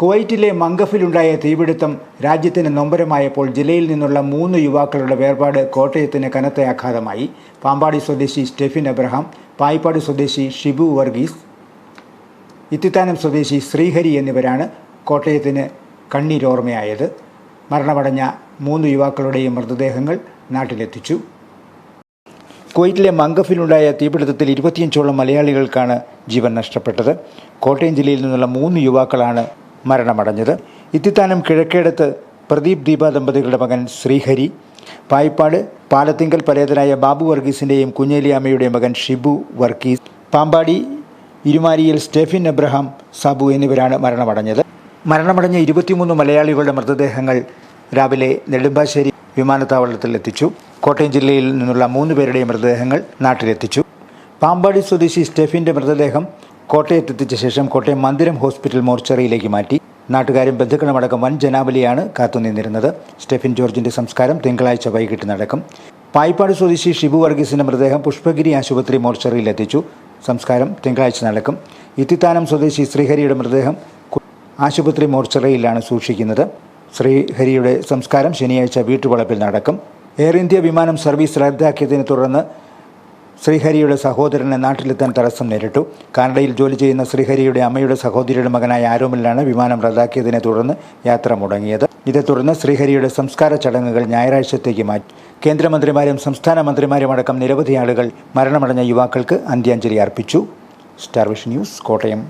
കുവൈറ്റിലെ മംഗഫിലുണ്ടായ തീപിടുത്തം രാജ്യത്തിന് നൊമ്പരമായപ്പോൾ ജില്ലയിൽ നിന്നുള്ള മൂന്ന് യുവാക്കളുടെ വേർപാട് കോട്ടയത്തിന് കനത്ത ആഘാതമായി. പാമ്പാടി സ്വദേശി സ്റ്റെഫിൻ അബ്രഹാം പായിപ്പാട് സ്വദേശി ഷിബു വർഗീസ് ഇത്തിത്താനം സ്വദേശി ശ്രീഹരി എന്നിവരാണ് കോട്ടയത്തിന് കണ്ണീരോർമ്മയായത്. മരണമടഞ്ഞ മൂന്ന് യുവാക്കളുടെയും മൃതദേഹങ്ങൾ നാട്ടിലെത്തിച്ചു. കുവൈറ്റിലെ മംഗഫിലുണ്ടായ തീപിടുത്തത്തിൽ ഇരുപത്തിയഞ്ചോളം മലയാളികൾക്കാണ് ജീവൻ നഷ്ടപ്പെട്ടത്. കോട്ടയം ജില്ലയിൽ നിന്നുള്ള മൂന്ന് യുവാക്കളാണ് മരണമടഞ്ഞത്. ഇത്തിത്താനം കിഴക്കേടത്ത് പ്രദീപ് ദീപ ദമ്പതികളുടെ മകൻ ശ്രീഹരി പായിപ്പാട് പാലത്തിങ്കൽ പലേതനായ ബാബു വർഗീസിന്റെയും കുഞ്ഞേലിയാമ്മയുടെയും മകൻ ഷിബു വർഗീസ് പാമ്പാടി ഇരുമാരിയിൽ സ്റ്റെഫിൻ എബ്രഹാം സാബു എന്നിവരാണ് മരണമടഞ്ഞത്. മരണമടഞ്ഞ ഇരുപത്തിമൂന്ന് മലയാളികളുടെ മൃതദേഹങ്ങൾ രാവിലെ നെടുമ്പാശ്ശേരി വിമാനത്താവളത്തിൽ എത്തിച്ചു. കോട്ടയം ജില്ലയിൽ നിന്നുള്ള മൂന്ന് പേരുടെയും മൃതദേഹങ്ങൾ നാട്ടിലെത്തിച്ചു. പാമ്പാടി സ്വദേശി സ്റ്റെഫിന്റെ മൃതദേഹം കോട്ടയത്തെത്തിച്ച ശേഷം കോട്ടയം മന്ദിരം ഹോസ്പിറ്റൽ മോർച്ചറിയിലേക്ക് മാറ്റി. നാട്ടുകാരും ബന്ധുക്കളുമടക്കം വൻ ജനാവലിയാണ് കാത്തുനിന്നിരുന്നത്. സ്റ്റെഫിൻ ജോർജിന്റെ സംസ്കാരം തിങ്കളാഴ്ച വൈകിട്ട് നടക്കും പായിപ്പാട് സ്വദേശി ഷിബു വർഗീസിന്റെ മൃതദേഹം പുഷ്പഗിരി ആശുപത്രി മോർച്ചറിയിൽ എത്തിച്ചു. സംസ്കാരം തിങ്കളാഴ്ച നടക്കും. ഇത്തിത്താനം സ്വദേശി ശ്രീഹരിയുടെ മൃതദേഹം ആശുപത്രി മോർച്ചറിയിലാണ് സൂക്ഷിക്കുന്നത്. ശ്രീഹരിയുടെ സംസ്കാരം ശനിയാഴ്ച വീട്ടുവളപ്പിൽ നടക്കും. എയർ ഇന്ത്യ വിമാനം സർവീസ് റദ്ദാക്കിയതിനെ തുടർന്ന് ശ്രീഹരിയുടെ സഹോദരനെ നാട്ടിലെത്താൻ തടസ്സം നേരിട്ടു. കാനഡയിൽ ജോലി ചെയ്യുന്ന ശ്രീഹരിയുടെ അമ്മയുടെ സഹോദരിയുടെ മകനായ ആരോമിലാണ് വിമാനം റദ്ദാക്കിയതിനെ തുടർന്ന് യാത്ര മുടങ്ങിയത്. ഇതേ തുടർന്ന് ശ്രീഹരിയുടെ സംസ്കാര ചടങ്ങുകൾ ഞായറാഴ്ചത്തേക്ക് മാറ്റി. കേന്ദ്രമന്ത്രിമാരും സംസ്ഥാന മന്ത്രിമാരും അടക്കം നിരവധി ആളുകൾ മരണമടഞ്ഞ യുവാക്കൾക്ക് അന്ത്യാഞ്ജലി അർപ്പിച്ചു. Star Vision News Kottayam.